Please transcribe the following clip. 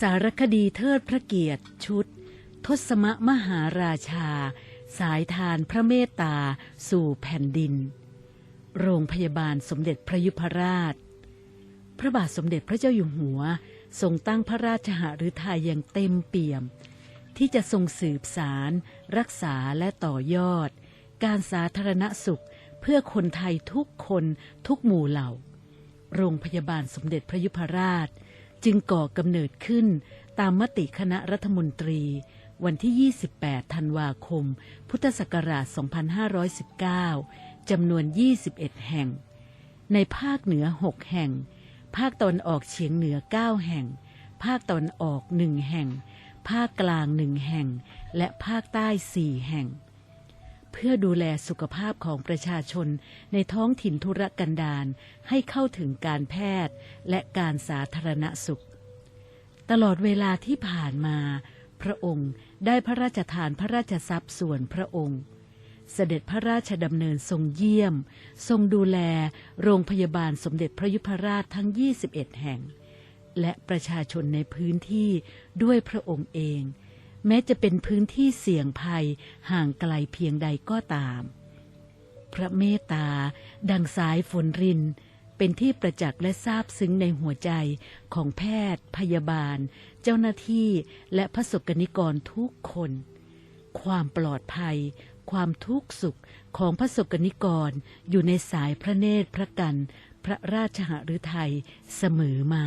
สารคดีเทิดพระเกียรติชุด ทศมมหาราชา สายทานพระเมตตาสู่แผ่นดิน โรงพยาบาลสมเด็จพระยุพราช พระบาทสมเด็จพระเจ้าอยู่หัว ทรงตั้งพระราชหฤทัยอย่างเต็มเปี่ยม ที่จะทรงสืบสาร รักษาและต่อยอด การสาธารณสุขเพื่อคนไทยทุกคนทุกหมู่เหล่า โรงพยาบาลสมเด็จพระยุพราช จึงก่อกำเนิดขึ้นตามมติคณะรัฐมนตรี วันที่ 28 ธันวาคม พุทธศักราช 2519 จำนวน 21 แห่ง ในภาคเหนือ 6 แห่ง ภาคตะวันออกเฉียงเหนือ 9 แห่ง ภาคตะวันออก 1 แห่ง ภาคกลาง 1 แห่ง และภาคใต้ 4 แห่ง เพื่อดูแลสุขภาพของประชาชนในท้องถิ่นธุรกันดารให้เข้าถึงการแพทย์และการสาธารณสุข ตลอดเวลาที่ผ่านมา พระองค์ได้พระราชทานพระราชทรัพย์ส่วนพระองค์ เสด็จพระราชดำเนินทรงเยี่ยม ทรงดูแลโรงพยาบาลสมเด็จพระยุพราชทั้ง 21 แห่ง และประชาชนในพื้นที่ด้วยพระองค์เอง แม้จะเป็นพื้นที่เสี่ยงภัยห่างไกลเพียงใดก็ตาม พระเมตตา ดังสายฝนริน เป็นที่ประจักษ์และซาบซึ้งในหัวใจของแพทย์ พยาบาล เจ้าหน้าที่และพระสกนิกรทุกคน ความปลอดภัย ความทุกข์สุขของพระสกนิกรอยู่ในสายพระเนตรพระกัน พระราชหฤทัยเสมอมา